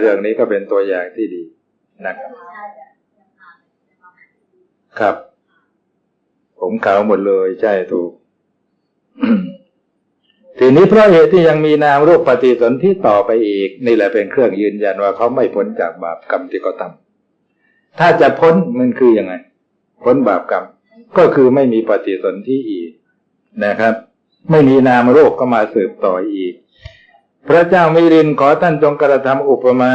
เรื่องนี้ก็เป็นตัวอย่างที่ดีนะครับ ครับ ผมขาวหมดเลยใช่ถูก ทีนี้เพราะเหตุที่ยังมีนามรูปปฏิสนธิต่อไปอีก นี่แหละเป็นเครื่องยืนยันว่าเขาไม่พ้นจากบาปกรรมที่เขาทำถ้าจะพ้นมันคือยังไง พ้นบาปกรรม ก็คือไม่มีปฏิสนธิอีกนะครับ ไม่มีนามรูปก็มาสืบต่ออีก พระเจ้ามิรินขอท่านจงกระทำอุปมา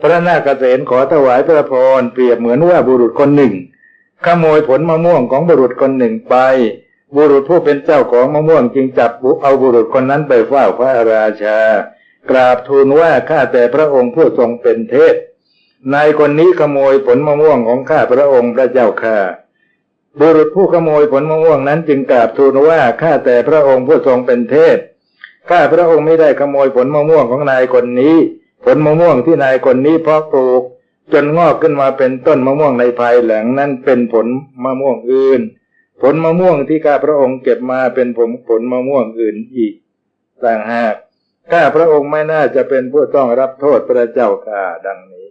พระนาคเษนขอถวายพระพรเปรียบเหมือนว่าบุรุษคนหนึ่ง ขโมยผลมะม่วงของบุรุษคนหนึ่งไป บุรุษผู้เป็นเจ้าของมะม่วงจึงจับเอาบุรุษคนนั้นไปเฝ้าพระราชา กราบทูลว่าข้าแต่พระองค์ผู้ทรงเป็นเทพนายคนนี้ขโมยผลมะม่วงของข้าพระองค์พระเจ้าข้าบุรุษผู้ขโมยผลมะม่วงนั้นจึงกราบทูลว่าข้าแต่พระองค์ผู้ทรงเป็นเทพ ข้าพระองค์ไม่ได้ขโมยผลมะม่วงของนายคนนี้ ผลมะม่วงที่นายคนนี้เพาะปลูก จนงอกขึ้นมาเป็นต้นมะม่วงในภายหลังนั้นเป็นผลมะม่วงอื่น ผลมะม่วงที่ข้าพระองค์เก็บมาเป็นผลผลมะม่วงอื่นอีกต่างหากข้าพระองค์ไม่น่าจะเป็นผู้ต้องรับโทษพระเจ้าข้าดังนี้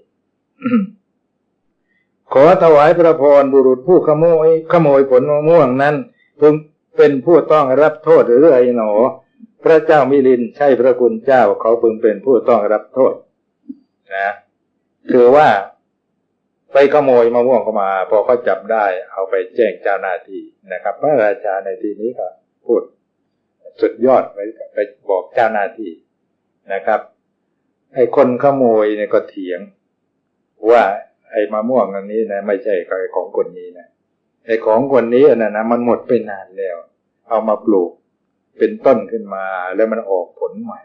ขอถวายพระพรบุรุษผู้ขโมยขโมยผลมะม่วงนั้น พึงเป็นผู้ต้องรับโทษหรือไอหนอ พระเจ้ามิลินใช่พระคุณเจ้าเขาพึงเป็นผู้ต้องรับโทษ นะคือว่าไปขโมยมะม่วงเข้ามา พอเขาจับได้เอาไปแจ้งเจ้าหน้าที่นะครับ พระราชาในที่นี้ก็พูดสุดยอดไปไปบอกเจ้าหน้าที่นะครับ ไอ้คนขโมยเนี่ยก็เถียง ว่าไอ้มะม่วงอันนี้นะไม่ใช่ของคนนี้นะไอ้ของคนนี้อันะนะมันหมดไปนานแล้ว เอามาปลูก เป็นต้นขึ้นมาแล้วมันออกผลใหม่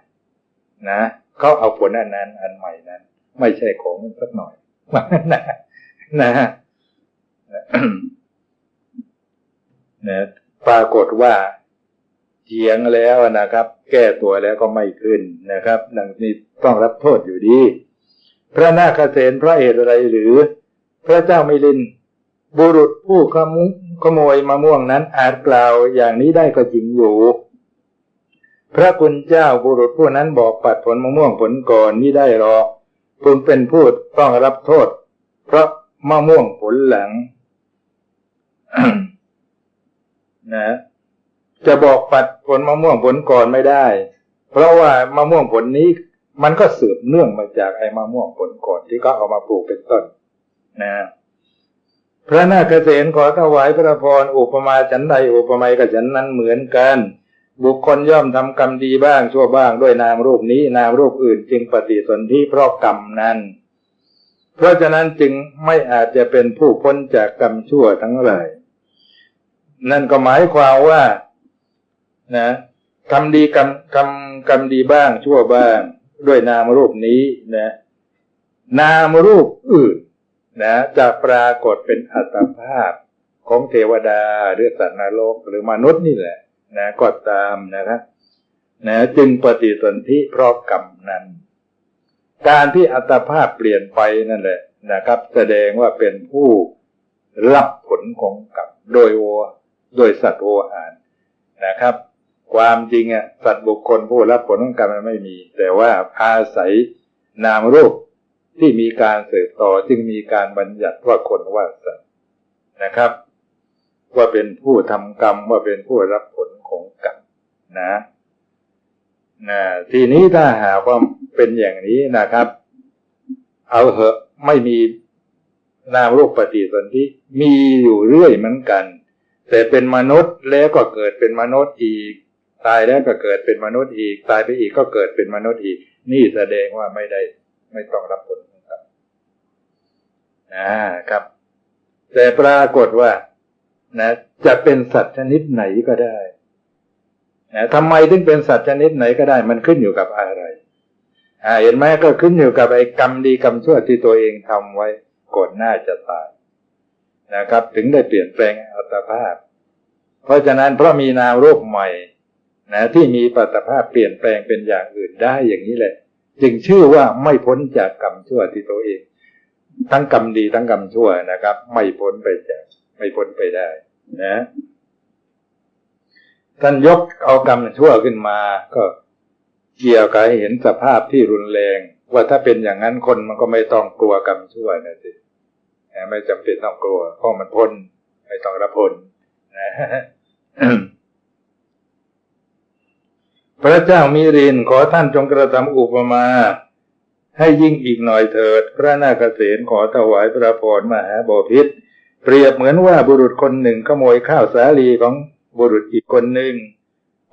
นะเขาเอาผลอันนั้น อันใหม่นั้น ไม่ใช่ของมันสักหน่อยนะนะนะปรากฏว่าเถียงแล้วนะครับ แก้ตัวแล้วก็ไม่ขึ้นนะครับดังนี้ต้องรับโทษอยู่ดี พระนาคเษนพระเอตอะไรหรือ พระเจ้ามิลิน บุรุษผู้ขโมขโมยมะม่วงนั้นอาจกล่าวอย่างนี้ได้ก็จริงอยู่ พระคุณเจ้าบุรุษผู้นั้นบอกปัดผลมะม่วงผลก่อนนี่ได้หรอกพึงเป็นผู้ต้องรับโทษ เพราะมะม่วงผลหลังนะจะบอกปัดผลมะม่วงผลก่อนไม่ได้ เพราะว่ามะม่วงผลนี้มันก็สืบเนื่องมาจากไอ้มะม่วงผลก่อนที่เขาเอามาปลูกเป็นต้น นะพระนาคเษนขอถวายพระพรอุปมาฉันใดอุปไมยกับฉันนั้นเหมือนกัน บุคคลย่อมทำกรรมดีบ้างชั่วบ้างด้วยนามรูปนี้ นามรูปอื่นจึงปฏิสนธิเพราะกรรมนั้น เพราะฉะนั้นจึงไม่อาจจะเป็นผู้พ้นจากกรรมชั่วทั้งหลายนั่นก็หมายความว่า นะทำดีกรรมกรรมกรรมดีบ้างชั่วบ้าง ด้วยนามรูปนี้นะ นามรูปอื่น นะ จะปรากฏเป็นอัตภาพของเทวดาหรือสัตว์นรกหรือมนุษย์นี่แหละ นะก็ตามนะครับนะจึงปฏิสนธิเพราะกรรมนั้น การที่อัตภาพเปลี่ยนไปนั่นแหละนะครับ แสดงว่าเป็นผู้รับผลของกรรมโดยโอโดยสัตว์โอหารนะครับ ความจริงอะสัตว์บุคคลผู้รับผลของกรรมมันไม่มี แต่ว่าอาศัยนามรูปที่มีการสืบต่อจึงมีการบัญญัติว่าคนว่าสัตว์นะครับ ว่าเป็นผู้ทำกรรมว่าเป็นผู้รับผล ของกรรมนะนะทีนี้ถ้าหากว่าเป็นอย่างนี้นะครับ เอาเหอะไม่มีนามรูปปฏิสนธิมีอยู่เรื่อยเหมือนกัน แต่เป็นมนุษย์แล้วก็เกิดเป็นมนุษย์อีก ตายแล้วก็เกิดเป็นมนุษย์อีก ตายไปอีกก็เกิดเป็นมนุษย์อีก นี่แสดงว่าไม่ได้ ไม่ต้องรับผลของกรรมนะครับ แต่ปรากฏว่า นะ จะเป็นสัตว์ชนิดไหนก็ได้ ทำไมถึงเป็นสัตว์ชนิดไหนก็ได้มันขึ้นอยู่กับอะไรเห็นไหมก็ขึ้นอยู่กับไอ้กรรมดีกรรมชั่วที่ตัวเองทำไว้ก่อนหน้าจะตายนะครับ ถึงได้เปลี่ยนแปลงอัตภาพ เพราะฉะนั้นเพราะมีนามรูปใหม่นะที่มีปัตภาพเปลี่ยนแปลงเป็นอย่างอื่นได้อย่างนี้แหละ จึงชื่อว่าไม่พ้นจากกรรมชั่วที่ตัวเอง ทั้งกรรมดีทั้งกรรมชั่วนะครับ ไม่พ้นไปจากไม่พ้นไปได้ นะ ท่านยกเอากรรมชั่วขึ้นมาก็เกี่ยวกับเห็นสภาพที่รุนแรง ว่าถ้าเป็นอย่างนั้นคนมันก็ไม่ต้องกลัวกรรมชั่วนะสิไม่จำเป็นต้องกลัวเพราะมันพ้นไม่ต้องรับพ้นะพระเจ้ามิรินขอท่านจงกระทำอุปมา ให้ยิ่งอีกหน่อยเถิด พระนาคเษนขอถวายพระพรมหาบพิษเปรียบเหมือนว่าบุรุษคนหนึ่งขโมยข้าวสาลีของ บุรุษอีกคนหนึ่ง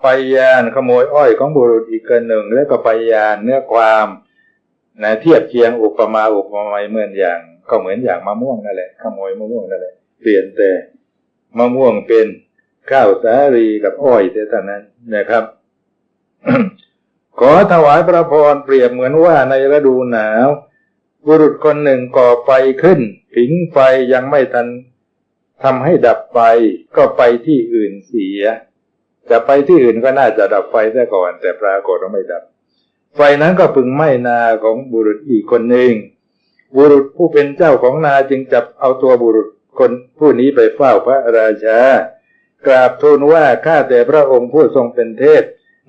ไปยานขโมยอ้อยของบุรุษอีกคนหนึ่ง แล้วก็ไปยานเนื้อความนะเทียบเคียงอุปมาอุปไมยเหมือนอย่าง ก็เหมือนอย่างมะม่วงนั่นแหละขโมยมะม่วงนั่นแหละเปลี่ยนแต่มะม่วงเป็นข้าวสาลีกับอ้อยแต่เท่านั้นนะครับ ขอถวายพระพรเปรียบเหมือนว่าในฤดูหนาว บุรุษคนหนึ่งก่อไฟขึ้นผิงไฟยังไม่ทัน ทำให้ดับไฟก็ไปที่อื่นเสีย จะไปที่อื่นก็น่าจะดับไฟซะก่อน แต่ปรากฏว่าไม่ดับ ไฟนั้นก็พึงไหม้นาของบุรุษอีกคนหนึ่งบุรุษผู้เป็นเจ้าของนาจึงจับเอาตัวบุรุษคนผู้นี้ไปเฝ้าพระราชา กราบทูลว่าข้าแต่พระองค์ผู้ทรงเป็นเทพ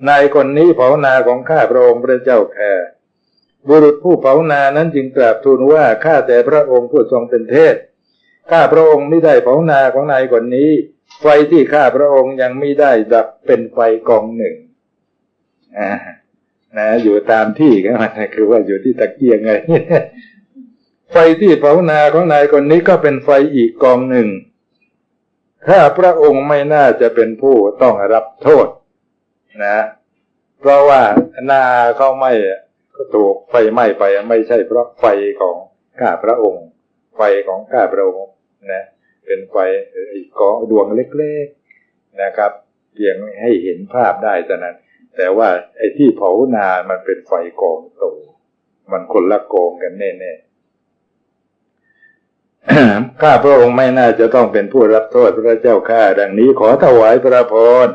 นายคนนี้เผานาของข้าพระองค์พระเจ้าแค่บุรุษผู้เผานานั้นจึงกราบทูลว่าข้าแต่พระองค์ผู้ทรงเป็นเทพ ข้าพระองค์ไม่ได้เผานาของนายคนนี้ ไฟที่ข้าพระองค์ยังไม่ได้ดับเป็นไฟกองหนึ่งนะอยู่ตามที่ก็มันคือว่าอยู่ที่ตะเกียงไงไฟที่เผานาของนายคนนี้ก็เป็นไฟอีกกองหนึ่ง ข้าพระองค์ไม่น่าจะเป็นผู้ต้องรับโทษ นะ เพราะว่านาเขาไม่ก็ถูกไฟไหม้ไปไม่ใช่เพราะไฟของข้าพระองค์ ไฟของข้าพระองค์ นะเป็นไฟอีกกองดวงเล็กๆนะครับเพียงให้เห็นภาพได้แต่นั้น แต่ว่าไอ้ที่เผานามันเป็นไฟกองโตมันคนละกองกันแน่ๆข้าพระองค์ไม่น่าจะต้องเป็นผู้รับโทษพระเจ้าข้าดังนี้ขอถวายพระพร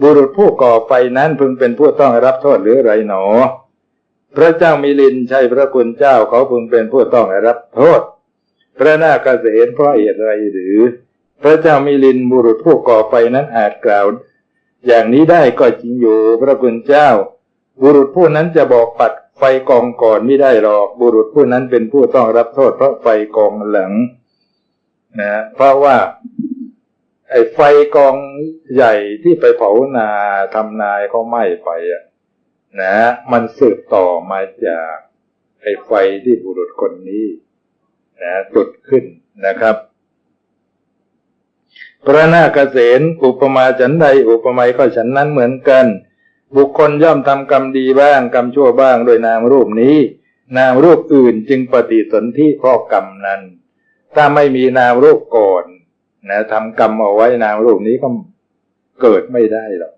บุรุษผู้ก่อไฟนั้นพึงเป็นผู้ต้องรับโทษหรือไรหนอ พระเจ้ามิลินใช่พระคุณเจ้าเขาพึงเป็นผู้ต้องรับโทษ พระนาคเษนเพราะเหตุไรหรือ พระเจ้ามิลินบุรุษผู้ก่อไฟนั้นอาจกล่าว อย่างนี้ได้ก็จริงอยู่พระคุณเจ้า บุรุษผู้นั้นจะบอกปัดไฟกองก่อนไม่ได้หรอก บุรุษผู้นั้นเป็นผู้ต้องรับโทษเพราะไฟกองหลังนะเพราะว่า ไอ้ไฟกองใหญ่ที่ไปเผานาทำนายเขาไหม้ไปอะนะ มันสืบต่อมาจากไอ้ไฟที่บุรุษคนนี้ นะจุดขึ้นนะครับพระนาคเษนอุปมาฉันใดอุปไมยก็ฉันนั้นเหมือนกัน บุคคลย่อมทำกรรมดีบ้างกรรมชั่วบ้างโดยนามรูปนี้ นามรูปอื่นจึงปฏิสนธิเพราะกรรมนั้น ถ้าไม่มีนามรูปก่อนนะทำกรรมเอาไว้นามรูปนี้ก็เกิดไม่ได้หรอก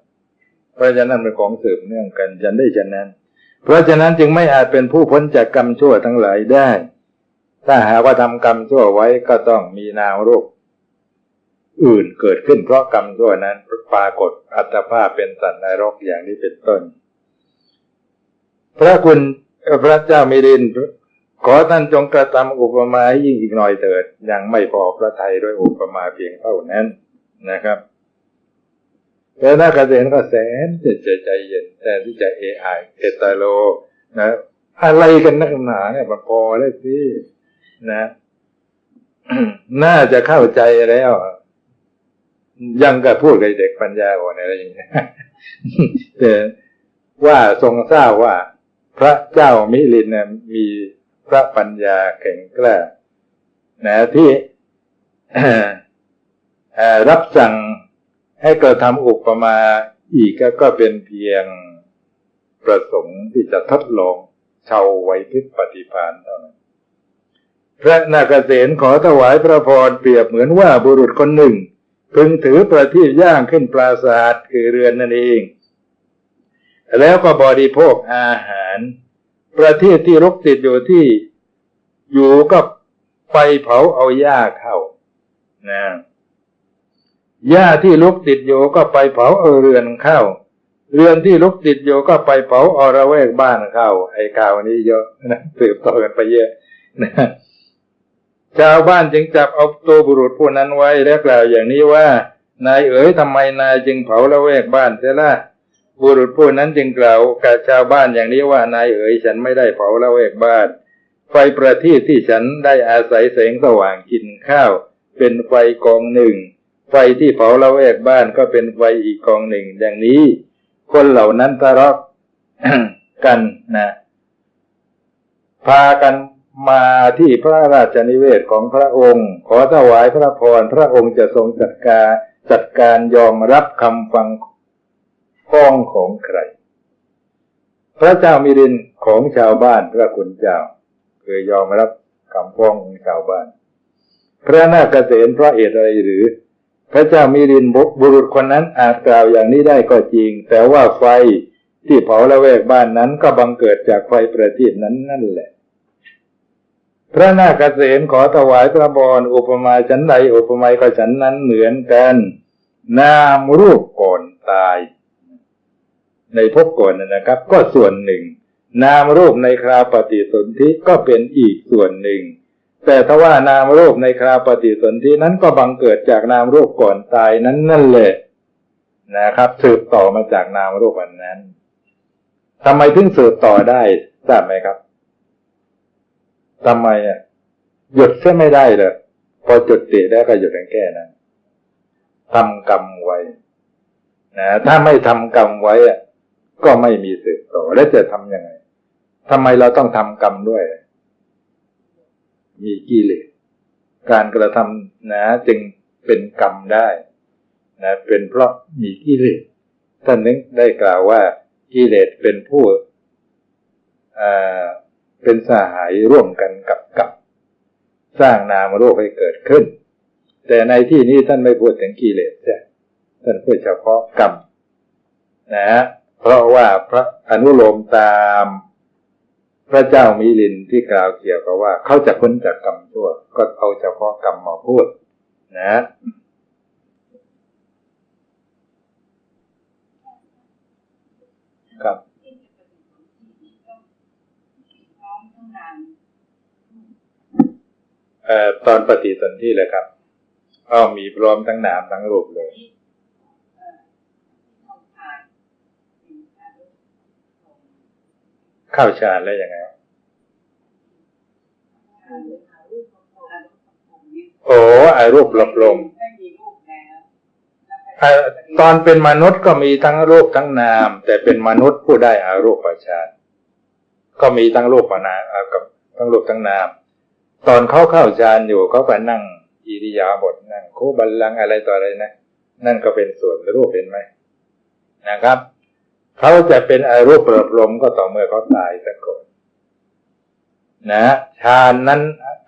เพราะฉะนั้นเป็นของสืบเนื่องกันฉันได้ฉะนั้น เพราะฉะนั้นจึงไม่อาจเป็นผู้พ้นจากกรรมชั่วทั้งหลายได้ ถ้าหากว่าทำกรรมชั่วไว้ก็ต้องมีนามรูป อื่นเกิดขึ้นเพราะกรรมชั่วนั้นปรากฏอัตภาพเป็นสัตว์นรกอย่างนี้เป็นต้น พระคุณพระเจ้ามิรินขอท่านจงกระทำอุปมาให้ยิ่งอีกหน่อยเถิด ยังไม่พอพระไทยด้วยอุปมาเพียงเท่านั้นนะครับพระนาคเษนก็แสนจะใจใจเย็นแต่ที่จะเอไอเอตาโลนะอะไรกันนักหนาเนี่ยมันพอแล้วสิ นะ น่าจะเข้าใจแล้ว ยังกับพูดกับเด็กปัญญาอ่อนอะไรอย่างเงี้ยแต่ว่าทรงทราบว่า พระเจ้ามิลินเนียมีพระปัญญาแข็งกล้านะที่รับสั่งให้กระทำอุปมาอีกก็ก็เป็นเพียงประสงค์ที่จะทดลองชาวไวยพิปฏิพานเท่านั้น พระนาคเษนขอถวายพระพรเปรียบเหมือนว่าบุรุษคนหนึ่ง พึงถือประทีปย่างขึ้นปราศาสตร์คือเรือนนั่นเอง แล้วก็บริโภคอาหาร ประทีปที่รกติดอยู่ที่อยู่ก็ไฟเผาเอาหญ้าเข้านะหญ้าที่ลุกติดอยู่ก็ไปเผาเอาเรือนเข้า เรือนที่ลุกติดอยู่ก็ไปเผาเอาระแวกบ้านเข้าไอ้ข่าวนี้เยอะนะสืบต่อกันไปเยอะนะ ชาวบ้านจึงจับเอาตัวบุรุษผู้นั้นไว้และกล่าวอย่างนี้ว่า นายเอ๋ยทำไมนายจึงเผาละแวกบ้านเสียล่ะบุรุษผู้นั้นจึงกล่าวกับชาวบ้านอย่างนี้ว่านายเอ๋ยฉันไม่ได้เผาละเวกบ้าน ไฟประทีปที่ฉันได้อาศัยแสงสว่างกินข้าว เป็นไฟกองหนึ่ง ไฟที่เผาละเวกบ้านก็เป็นไฟอีกกองหนึ่งอย่างนี้ คนเหล่านั้นทะเลาะกันนะ พากัน มาที่พระราชนิเวศของพระองค์ ขอถวายพระพรพระองค์จะทรงจัดการจัดการยอมรับคำฟังฟ้องของใคร พระเจ้ามิรินของชาวบ้านพระคุณเจ้าเคือยอมรับคำฟ้องของชาวบ้าน พระนาคเกษตรเพระเหตุอะไรหรือ พระเจ้ามิรินบุรุษคนนั้นอาจกล่าวอย่างนี้ได้ก็จริง แต่ว่าไฟที่เผาละแวกบ้านนั้นก็บังเกิดจากไฟประทีปนั้นนั่นแหละ พระนาคเกษตรขอถวายพระบรอุปมาฉันใดอุปไมยก็ฉันนั้นเหมือนกัน นามรูปก่อนตาย ในภพก่อนนะครับ ก็ส่วนหนึ่ง นามรูปในคราปฏิสนธิก็เป็นอีกส่วนหนึ่ง แต่ถ้าว่านามรูปในคราปฏิสนธินั้นก็บังเกิดจากนามรูปก่อนตายนั้นนั่นแหละนะครับ สืบต่อมาจากนามรูปอันนั้นทำไมถึงสืบต่อได้ทราบไหมครับ ทำไมอะหยุดเสียไม่ได้เลยพอจุดติได้ก็หยุดแค่นั้นทำกรรมไว้นะถ้าไม่ทำกรรมไว้อะก็ไม่มีสืบต่อแล้วจะทำยังไงทำไมเราต้องทำกรรมด้วย มีกิเลสการกระทำนะจึงเป็นกรรมได้นะเป็นเพราะมีกิเลสท่านนึกได้กล่าวว่ากิเลสเป็นผู้อ่า เป็นสหายร่วมกันกับกับ สร้างนามรูปให้เกิดขึ้น แต่ในที่นี้ท่านไม่พูดถึงกิเลสใช่ท่านพูดเฉพาะกรรมนะฮะเพราะว่าพระอนุโลมตามพระเจ้ามิลินที่กล่าวเกี่ยวกับว่าเขาจะพ้นจากกรรมชั่ว ก็เอาเฉพาะกรรมมาพูด นะ ครับ เอ่อตอนปฏิสนธิเลยครับก็มีพร้อมทั้งนามทั้งรูปเลยเข้าฌานแล้วยังไงโอ้ไอรูปหลบลมตอนเป็นมนุษย์ก็มีทั้งรูปทั้งนาม แต่เป็นมนุษย์ผู้ได้อารูปประชานก็มีทั้งรูปนามกับทั้งรูปทั้งนาม ตอนเขาเข้าฌานอยู่เขาก็นั่งอิริยาบถนั่งโคบัลลังอะไรต่ออะไรนะนั่นก็เป็นส่วนรูปเป็นไหมนะครับเขาจะเป็นอารูปปรบลมก็ต่อเมื่อเขาตายสักคนนะฌานนั้น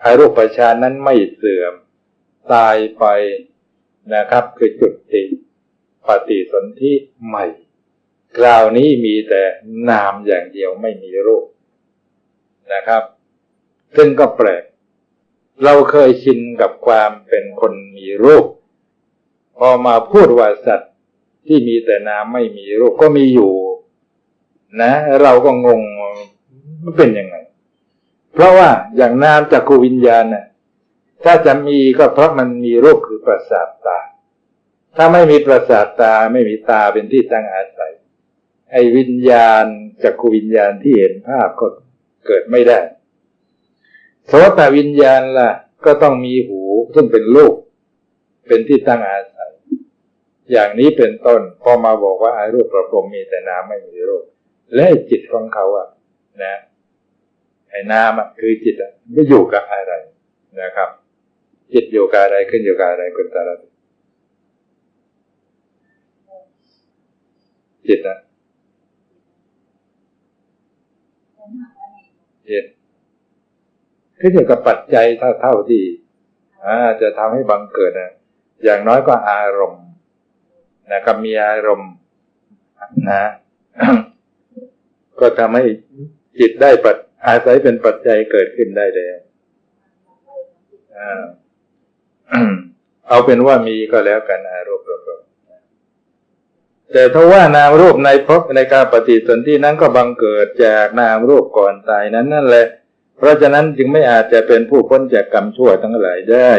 อารูปประชานนั้นไม่เสื่อม ตายไปนะครับ คือจุดติปฏิสนธิใหม่คราวนี้มีแต่นามอย่างเดียวไม่มีรูปนะครับ ซึ่งก็แปลก เราเคยชินกับความเป็นคนมีรูป พอมาพูดว่าสัตว์ที่มีแต่นามไม่มีรูปก็มีอยู่ นะ เราก็งงมันเป็นยังไง เพราะว่าอย่างนามจากคูวิญญาณน่ะถ้าจะมีก็เพราะมันมีรูปคือประสาทตา ถ้าไม่มีประสาทตาไม่มีตาเป็นที่ตั้งอาศัย ไอ้วิญญาณจากคูวิญญาณที่เห็นภาพก็เกิดไม่ได้ โสตวิญญาณล่ะ ก็ต้องมีหูซึ่งเป็นลูก เป็นที่ตั้งอาศัย อย่างนี้เป็นต้นพอมาบอกว่าอารูปประพรมมีแต่น้ำไม่มีรูปและจิตของเขาอะนะไอ้น้ำอะคือจิตอะไม่อยู่กับอะไรนะครับ จิตอยู่กับอะไรขึ้นอยู่กับอะไรคุณตาลจิตนะจิต ขึ้นอยู่กับปัจจัยเท่าที่จะทำให้บังเกิดนะอย่างน้อยก็อารมณ์นะครับมีอารมณ์นะ ก็ทำให้จิตได้ปัจอาศัยเป็นปัจจัยเกิดขึ้นได้แล้วเอาเป็นว่ามีก็แล้วกันอารมณ์แต่ถ้าว่านามรูปในพบในการปฏิสนธินั้นก็บังเกิดจากนามรูปก่อนตายนั้นนั่นแหละ เพราะฉะนั้นจึงไม่อาจจะเป็นผู้พ้นจากกรรมชั่วทั้งหลายได้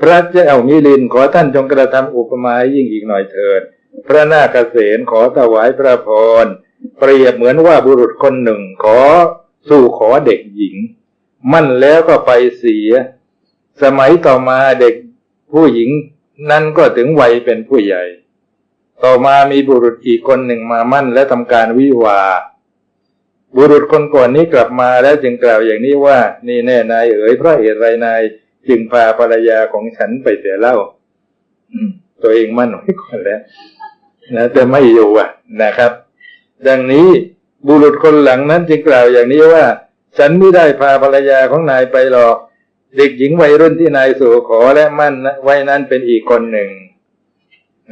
พระเจ้ามิลินขอท่านจงกระทำอุปมายิ่งอีกหน่อยเถิด พระนาคเษนขอถวายพระพร เปรียบเหมือนว่าบุรุษคนหนึ่งขอสู่ขอเด็กหญิง มั่นแล้วก็ไปเสีย สมัยต่อมาเด็กผู้หญิงนั้นก็ถึงวัยเป็นผู้ใหญ่ ต่อมามีบุรุษอีกคนหนึ่งมามั่นและทำการวิวา บุรุษคนก่อนนี้กลับมาแล้วจึงกล่าวอย่างนี้ว่า นี่แน่นายเอ๋ยเพราะเหตุไรนาย จึงพาภรรยาของฉันไปเสียเล่าอืมตัวเองมั่นไว้ก่อนแล้วนะแต่ไม่อยู่อะนะครับ ดังนี้บุรุษคนหลังนั้นจึงกล่าวอย่างนี้ว่า ฉันไม่ได้พาภรรยาของนายไปหรอก เด็กหญิงวัยรุ่นที่นายสู่ขอและมั่นนะไว้นั้นเป็นอีกคนหนึ่ง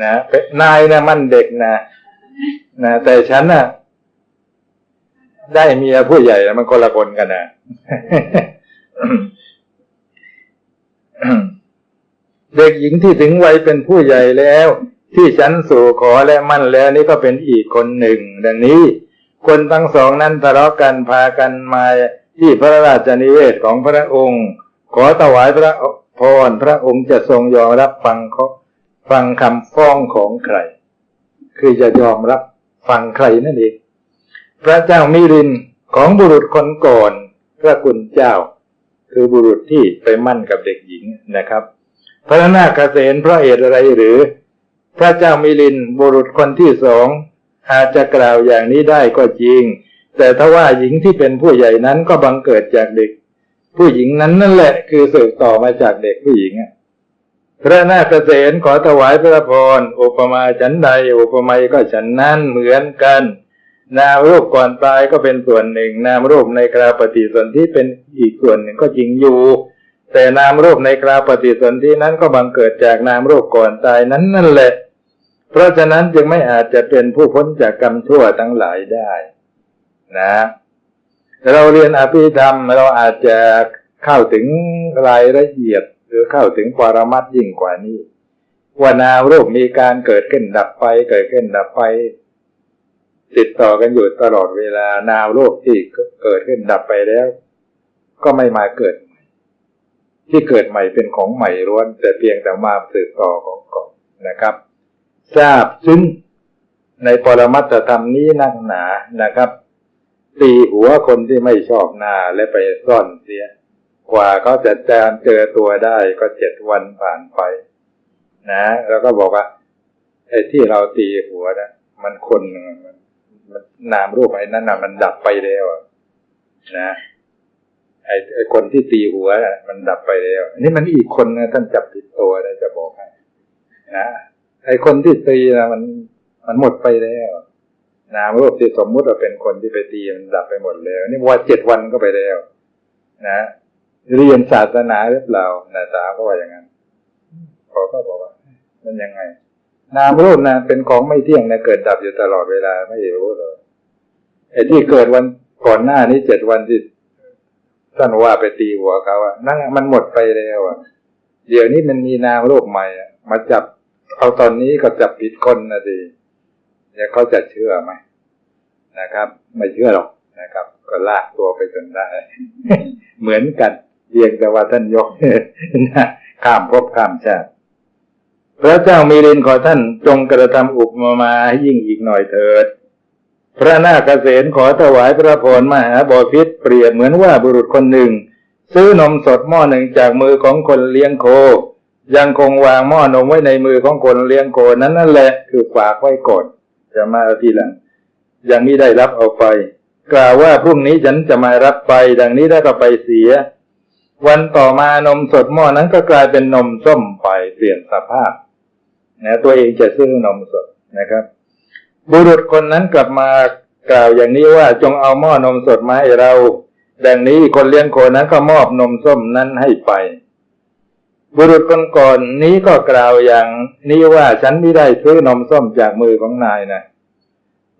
นะเป็นนายนะมั่นเด็กนะนะแต่ฉันน่ะ ได้เมียผู้ใหญ่มันคนละคนกันนะเด็กหญิงที่ถึงวัยเป็นผู้ใหญ่แล้ว ที่ฉันสู่ขอและมั่นแล้วนี่ก็เป็นอีกคนหนึ่ง ดังนี้ คนทั้งสองนั้นทะเลาะกันพากันมาที่พระราชนิเวศของพระองค์ ขอถวายพระพรพระองค์จะทรงยอมรับฟังเขาฟังคำฟ้องของใคร คือจะยอมรับฟังใครนั่นเอง พระเจ้ามิรินของบุรุษคนก่อนพระคุณเจ้า คือบุรุษที่ไปมั่นกับเด็กหญิงนะครับ พระนาคเษนเพราะเหตุอะไรหรือ พระเจ้ามิลินบุรุษคนที่สองอาจจะกล่าวอย่างนี้ได้ก็จริง แต่ถ้าว่าหญิงที่เป็นผู้ใหญ่นั้นก็บังเกิดจากเด็ก ผู้หญิงนั้นนั่นแหละคือสืบต่อมาจากเด็กผู้หญิงพระนาคเษนขอถวายพระพรอุปมาฉันใดอุปไมยก็ฉันนั้นเหมือนกัน นามรูปก่อนตายก็เป็นส่วนหนึ่ง นามรูปในคราปฏิสนธิเป็นอีกส่วนหนึ่งก็จริงอยู่ แต่นามรูปในคราปฏิสนธินั้นก็บังเกิดจากนามรูปก่อนตายนั้นนั่นแหละ เพราะฉะนั้นจึงไม่อาจจะเป็นผู้พ้นจากกรรมชั่วทั้งหลายได้ นะ เราเรียนอภิธรรมเราอาจจะเข้าถึงรายละเอียด หรือเข้าถึงปรมัตยิ่งกว่านี้ว่านามรูปมีการเกิดขึ้นดับไป เกิดขึ้นดับไป ติดต่อกันอยู่ตลอดเวลานามรูปที่เกิดขึ้นดับไปแล้ว ก็ไม่มาเกิดใหม่ ที่เกิดใหม่เป็นของใหม่ล้วน แต่เพียงแต่มาสืบต่อของก่อนนะครับ ทราบซึ่งในปรมัตถธรรมนี้นักหนานะครับ ตีหัวคนที่ไม่ชอบหน้าและไปซ่อนเสีย กว่าเขาจะแจนเจอตัวได้ก็เจ็ดวันผ่านไป นะ แล้วก็บอกว่าไอ้ที่เราตีหัวนะมันคนหนึ่งมัน นามรูปไอ้นั้นนะมันดับไปแล้วนะไอ้ไอ้คนที่ตีหัวมันดับไปแล้วอันนี้มันอีกคนนะท่านจับผิดตัวนะจะบอกให้นะไอ้คนที่ตีนะมัน มันหมดไปแล้วนามรูปที่สมมุติว่าเป็นคนที่ไปตีมันดับไปหมดแล้ว นี่ว่าเจ็ดวันก็ไปแล้ว นะเรียนศาสนาหรือเปล่านาสาก็ว่าอย่างนั้นขอก็บอกว่า มันยังไง นามรูปนะเป็นของไม่เที่ยงนะเกิดดับอยู่ตลอดเวลาไม่รู้เลยไอ้ที่เกิดวันก่อนหน้านี้เจ็ดวันที่ท่านว่าไปตีหัวเขาอะนั่นมันหมดไปแล้วอะเดี๋ยวนี้มันมีนามรูปใหม่อะมาจับเอาตอนนี้ก็จับผิดคนนะสิเดี๋ยวเขาจะเชื่อไหมนะครับ ไม่เชื่อหรอกนะครับ ก็ลากตัวไปจนได้ เหมือนกันเพียงแต่ว่าท่านยกข้ามภพข้ามชาติ พระเจ้ามีรินขอท่านจงกระทำอุปมาให้ยิ่งอีกหน่อยเถิด พระนาคเษนขอถวายพระพรมหาบอพิษเปรียบเหมือนว่าบุรุษคนหนึ่ง ซื้อนมสดหม้อหนึ่งจากมือของคนเลี้ยงโค ยังคงวางหม้อนมไว้ในมือของคนเลี้ยงโคนั้นนั่นแหละคือฝากไว้ก่อนจะมาอาทีหลัง ยังไม่ได้รับเอาไป กล่าวว่าพรุ่งนี้ฉันจะมารับไป ดังนี้ได้ก็ไปเสียวันต่อมานมสดหม้อนั้นก็กลายเป็นนมส้มไปเปลี่ยนสภาพ นะตัวเองจะซื้อนมสดนะครับ บุรุษคนนั้นกลับมากล่าวอย่างนี้ว่าจงเอาหม้อนมสดมาให้เรา ดังนี้คนเลี้ยงโคนั้นก็มอบนมส้มนั้นให้ไป บุรุษคนก่อนนี้ก็กล่าวอย่างนี้ว่าฉันไม่ได้ซื้อนมส้มจากมือของนายนะ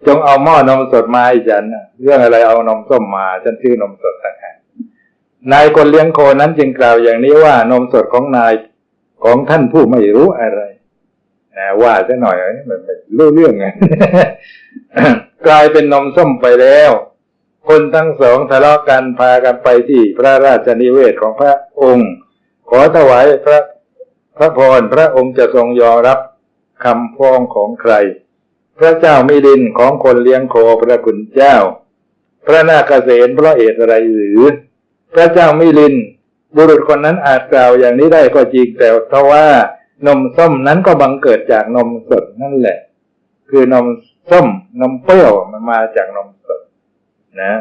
จงเอาหม้อนมสดมาให้ฉันเรื่องอะไรเอานมส้มมา ฉันซื้อนมสดต่างหากนายคนเลี้ยงโคนั้นจึงกล่าวอย่างนี้ว่านมสดของนายของท่านผู้ไม่รู้อะไร นะว่าซะหน่อยมันไม่รู้เรื่องไงกลายเป็นนมส้มไปแล้ว คนทั้งสองทะเลาะกันพากันไปที่พระราชนิเวศของพระองค์ ขอถวายพระพระพรพระองค์จะทรงยอมรับคำฟ้องของใคร พระเจ้ามิลินของคนเลี้ยงโคพระคุณเจ้า พระนาคเษนเพราะเหตุอะไรหรือ พระเจ้ามิลิน บุรุษคนนั้นอาจกล่าวอย่างนี้ได้ก็จริงแต่เพราะว่า นมส้มนั้นก็บังเกิดจากนมสดนั่นแหละ คือนมส้ม นมเปรี้ยวมันมาจากนมสดนะ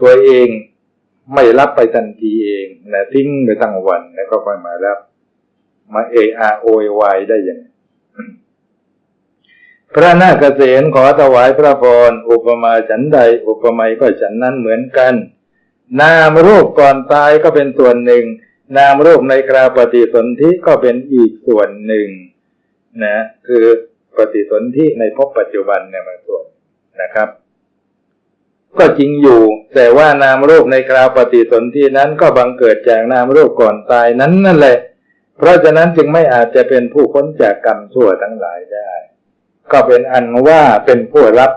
ตัวเองไม่รับไปทันทีเองนะทิ้งไปตั้งวันแล้วก็ค่อยมารับ มาเออาโอยวายได้ยังพระนาคเษนขอถวายพระพรอุปมาฉันใด อุปไมยก็ฉันนั้นเหมือนกัน นามรูปก่อนตายก็เป็นส่วนหนึ่ง นามรูปในคราปฏิสนธิก็เป็นอีกส่วนหนึ่งนะคือปฏิสนธิในภพปัจจุบันเนี่ยมาส่วนนะครับ ก็จริงอยู่ แต่ว่านามรูปในคราปฏิสนธินั้นก็บังเกิดจากนามรูปก่อนตายนั้นนั่นแหละ เพราะฉะนั้นจึงไม่อาจจะเป็นผู้พ้นจากกรรมชั่วทั้งหลายได้ ก็เป็นอันว่าเป็นผู้รับ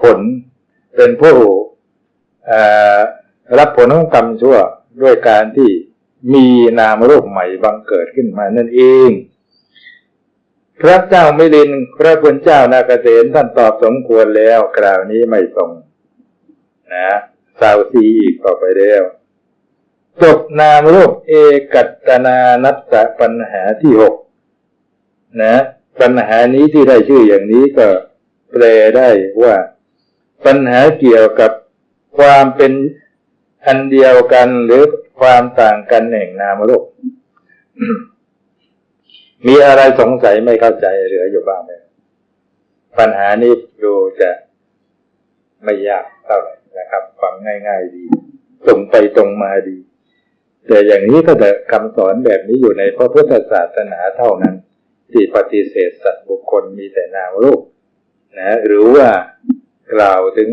ผล เป็นผู้รับผลของกรรมชั่ว ด้วยการที่มีนามรูปใหม่บังเกิดขึ้นมานั่นเอง พระเจ้ามิลินพระคุณเจ้านาเกษตท่านตอบสมควรแล้วคราวนี้ไม่ตรงนะสาวซีอีกต่อไปแล้วจบนามรูปเอกัตนานัตตปัญหาที่หกนะ ปัญหานี้ที่ได้ชื่ออย่างนี้ก็แปลได้ว่า ปัญหาเกี่ยวกับความเป็น อันเดียวกันหรือความต่างกันแห่งนามรูปมีอะไรสงสัยไม่เข้าใจเหลืออยู่บ้างไหมปัญหานี้ดูจะไม่ยากเท่าไหร่นะครับฟังง่าย ๆ ดีตรงไปตรงมาดี แต่อย่างนี้ก็แต่คำสอนแบบนี้อยู่ในพระพุทธศาสนาเท่านั้น ที่ปฏิเสธสัตว์บุคคลมีแต่นามรูปนะหรือว่ากล่าวถึง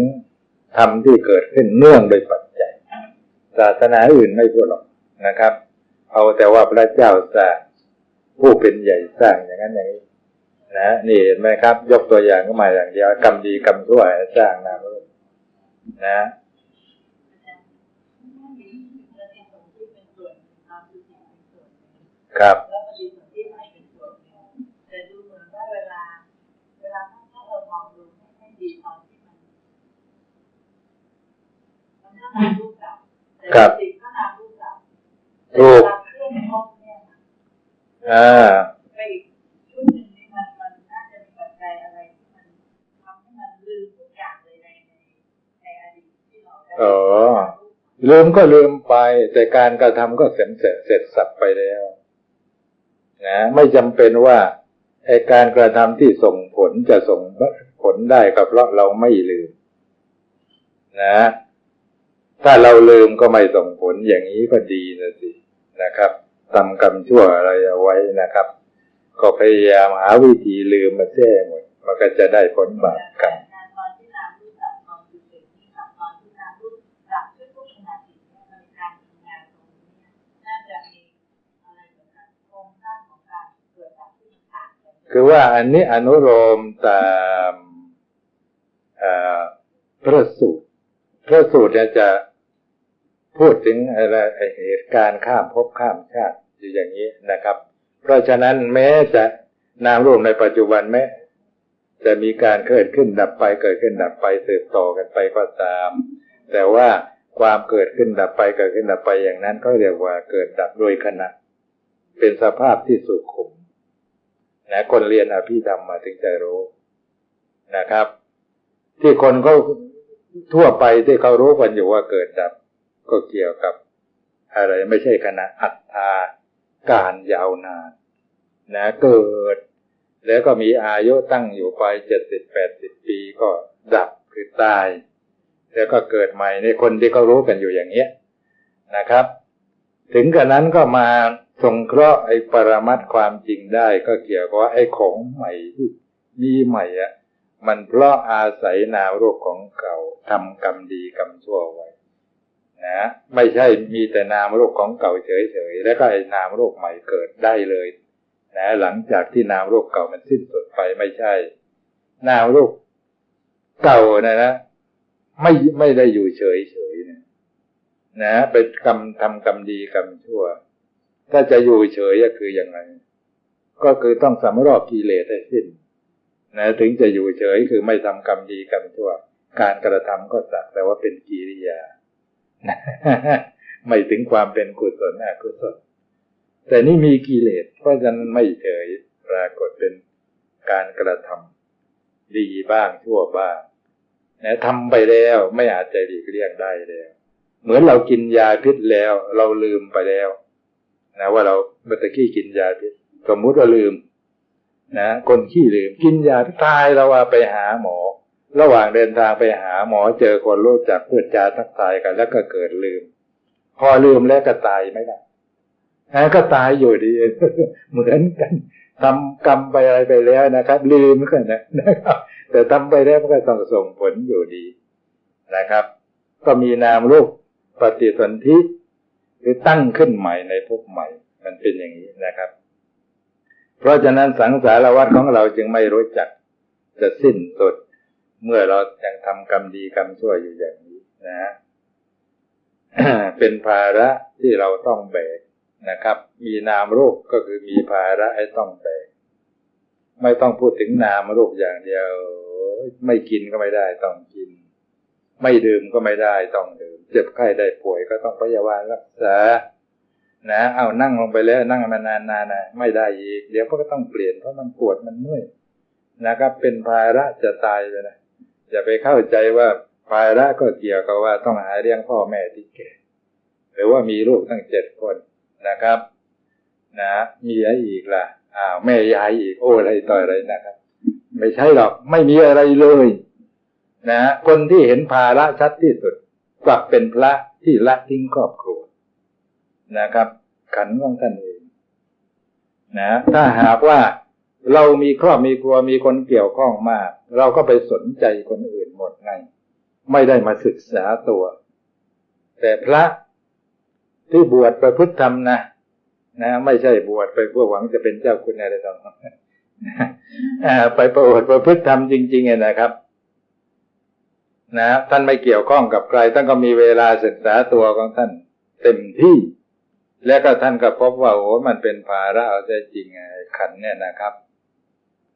ธรรมที่เกิดขึ้นเนื่องโดยปัจจัย ศาสนาอื่นไม่พูดหรอกนะครับ เอาแต่ว่าพระเจ้าสร้างผู้เป็นใหญ่สร้างอย่างนั้นอย่างนี้นะนี่เห็นไหมครับ ยกตัวอย่างก็มาอย่างเดียวกรรมดีกรรมชั่วสร้างนะนะครับครับถูกอ่าไปอีกชุดหนึ่งนี่มันมันน่าจะมีปัจจัยอะไรที่มันทำให้มันลืมทุกอย่างเลยในนในอดีต ที่เราได้อ๋อ ลืมก็ลืมไป แต่การกระทำก็เสร็จเสร็จเสร็จสับไปแล้ว นะ ไม่จำเป็นว่าไอการกระทำที่ส่งผลจะส่งผลได้ก็เพราะเราไม่ลืม นะ ถ้าเราลืมก็ไม่ส่งผลอย่างนี้ก็ดีนะสินะครับทำกรรมชั่วอะไรเอาไว้นะครับ ก็พยายามหาวิธีลืมมาแก้หมด มันก็จะได้ผลบาปกันคือว่าอันนี้อนุโลมตามพระสูตรพระสูตรจะ พูดถึงอะไรเหตุการณ์ข้ามภพข้ามชาติอยู่อย่างนี้นะครับ เพราะฉะนั้นแม้จะนามรูปในปัจจุบันแม้จะมีการเกิดขึ้นดับไปเกิดขึ้นดับไปสืบต่อกันไปก็ตาม แต่ว่าความเกิดขึ้นดับไปเกิดขึ้นดับไปอย่างนั้นก็เรียกว่าเกิดดับโดยขณะ เป็นสภาพที่สุขุมนะคนเรียนอภิธรรมมาถึงจะรู้นะครับ ที่คนเขาทั่วไปที่เขารู้กันอยู่ว่าเกิดดับ ก็เกี่ยวกับ อะไรไม่ใช่ขณะอัตตาการยาวนานนะเกิด แล้วก็มีอายุตั้งอยู่ไปเจ็ดสิบแปดสิบปีก็ดับคือตาย แล้วก็เกิดใหม่ในคนที่เขารู้กันอยู่อย่างเนี้ยนะครับ ถึงกระนั้นก็มาสงเคราะห์ไอ้ปรมัตความจริงได้ก็เกี่ยวกับว่าไอ้ของใหม่ที่มีใหม่อะมันเพราะอาศัยนาวรูปของเก่าทำกรรมดีกรรมชั่วไว้ นะไม่ใช่มีแต่นามโรูปของเก่าเฉยๆแล้วก็ไอ้นามโรูปใหม่เกิดได้เลยนะหลังจากที่นามโรูปเก่ามันสิ้นสุดไปไม่ใช่ นามโรูปเก่านะนะไม่ไม่ได้อยู่เฉยๆนะนะเป็นกรรมทำกรรมดีกรรมชั่ว ถ้าจะอยู่เฉยก็คืออยังไงก็คือต้องสำรอกกิเลสให้สิ้นนะถึงจะอยู่เฉยคือไม่ทำกรรมดีกรรมชั่ว การกระทำก็สักแต่ว่าเป็นกิริยา ไม่ถึงความเป็นกุศลอกุศลแต่นี่มีกิเลสเพราะฉะนั้นไม่เฉยปรากฏเป็นการกระทำดีบ้างชั่วบ้างนะทำไปแล้วไม่อาจจะหลีกเลี่ยงได้แล้ว เหมือนเรากินยาพิษแล้ว เราลืมไปแล้ว นะว่าเราเมื่อกี้กินยาพิษสมมุติว่าลืม นะคนขี้ลืม กินยาตายเราว่าไปหาหมอ ระหว่างเดินทางไปหาหมอเจอคนรู้จักพูดจาทักทายกันแล้วก็เกิดลืม พอลืมแล้วก็ตายไม่ได้นะก็ตายอยู่ดี เหมือนกันทำกรรมไปอะไรไปแล้วนะครับ ลืมกันนะนะครับ แต่ทำไปแล้วมันก็ต้องส่งผลอยู่ดีนะครับ ก็มีนามรูปปฏิสนธิคือตั้งขึ้นใหม่ในภพใหม่ มันเป็นอย่างนี้นะครับ เพราะฉะนั้นสังสารวัฏของเราจึงไม่รู้จักจะสิ้นสุด เมื่อเรายังทำกรรมดีกรรมชั่วอยู่อย่างนี้นะเป็นภาระที่เราต้องแบกนะครับ มีนามรูปก็คือมีภาระให้ต้องแบกไม่ต้องพูดถึงนามรูปอย่างเดียว ไม่กินก็ไม่ได้ต้องกิน ไม่ดื่มก็ไม่ได้ต้องดื่ม เจ็บไข้ได้ป่วยก็ต้องพยาบาลรักษา นะ เอานั่งลงไปแล้วนั่งมานานๆนะไม่ได้อีก เดี๋ยวก็ต้องเปลี่ยนเพราะมันปวดมันเมื่อยนะครับเป็นภาระจะตายไปนะ อย่าไปเข้าใจว่าภาระก็เกี่ยวกับว่าต้องหาเลี้ยงพ่อแม่ที่แก่หรือว่ามีลูกตั้งเจ็ดคนนะครับ นะมีอะไรอีกล่ะอ้าวแม่ยายอีกโอ้อะไรต่ออะไรนะครับ ไม่ใช่หรอกไม่มีอะไรเลย นะ คนที่เห็นภาระชัดที่สุดกลับเป็นพระที่ละทิ้งครอบครัวนะครับ ขันธ์ของท่านเองนะ ถ้าหากว่า เรามีครอบมีครัวมีคนเกี่ยวข้องมาก เราก็ไปสนใจคนอื่นหมดไง ไม่ได้มาศึกษาตัว แต่พระที่บวชประพฤติธรรมนะนะ ไม่ใช่บวชไปเพื่อหวังจะเป็นเจ้าคุณอะไรต่างๆไปประวดประพฤติธรรมจริงๆเนะครับ นะท่านไม่เกี่ยวข้องกับใครท่านก็มีเวลาศึกษาตัวของท่านเต็มที่ แล้วก็ท่านก็พบว่าโอ้มันเป็นภาระเอาใจจริงไงขันเนี่ยนะครับ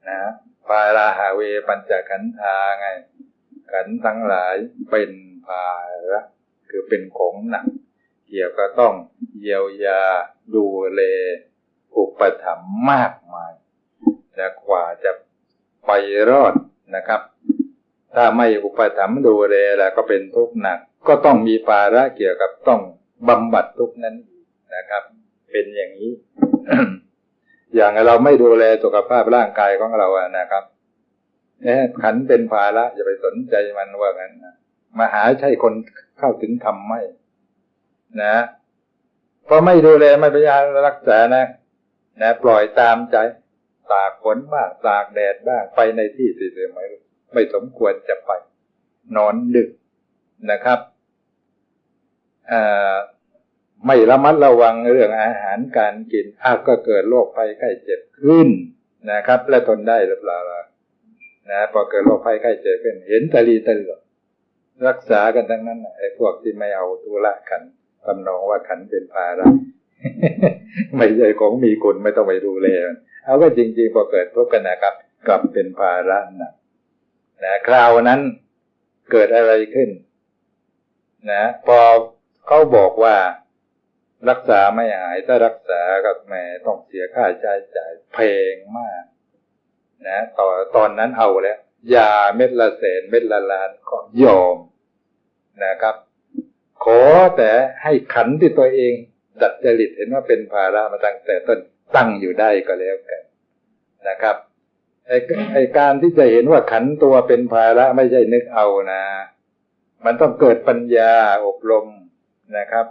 นะภาราหาเวปัญจขันธาไง ขันทั้งหลายเป็นภาระคือเป็นของหนัก เกี่ยวก็ต้องเยียวยาดูแลอุปถัมภ์มากมายแต่กว่าจะไปรอดนะครับ ถ้าไม่อุปถัมภ์ดูแลแล้วก็เป็นทุกข์หนัก ก็ต้องมีภาระเกี่ยวกับต้องบำบัดทุกข์นั้นนะครับ เป็นอย่างนี้ อย่างเราไม่ดูแลสุขภาพร่างกายของเราอะนะครับเนี่ยขันเป็นภาระอย่าไปสนใจมันว่างั้นนะมาหาใช่คนเข้าถึงธรรมไม่นะพอไม่ดูแลไม่พยายามรักษานะนะปล่อยตามใจตากฝนบ้างตากแดดบ้างไปในที่ที่ไม่ไม่สมควรจะไป นอนดึกนะครับ ไม่ระมัดระวังเรื่องอาหารการกินอาก็เกิดโรคภัยไข้เจ็บขึ้นนะครับ และทนได้หรือเปล่านะพอเกิดโรคภัยไข้เจ็บขึ้น เห็นตะลีตะเหลือรักษากันทั้งนั้นไอ้พวกที่ไม่เอาตุละขันตำนองว่าขันเป็นภาระไม่ใช่ของมีคุณไม่ต้องไปดูแลเอาก็จริงๆพอเกิดพบกันนะครับ กลับเป็นภาระหนักนะคราวนั้นเกิดอะไรขึ้น นะ พอเขาบอกว่า รักษาไม่หายถ้ารักษากับแม่ต้องเสียค่าใช้จ่ายแพงมาก นะต่อตอนนั้นเอาแล้วยาเม็ดละแสนเม็ดละล้านก็ยอมนะครับ ขอแต่ให้ขันที่ตัวเองดัดจริตเห็นว่าเป็นภาระมาตั้งแต่ต้นตั้งอยู่ได้ก็แล้วกันนะครับไอ้ไอการที่จะเห็นว่าขันตัวเป็นภาระไม่ใช่นึกเอานะ มันต้องเกิดปัญญาอบรมนะครับ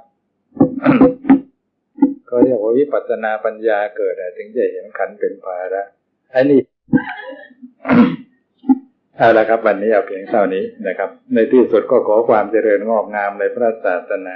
ก็เรียกว่าวิปัสสนาปัญญาเกิดถึงจะเห็นขันเป็นภาระอันนี้เอาละครับ วันนี้เอาเพียงเท่านี้นะครับ ในที่สุดก็ขอความเจริญงอกงามในพระศาสนา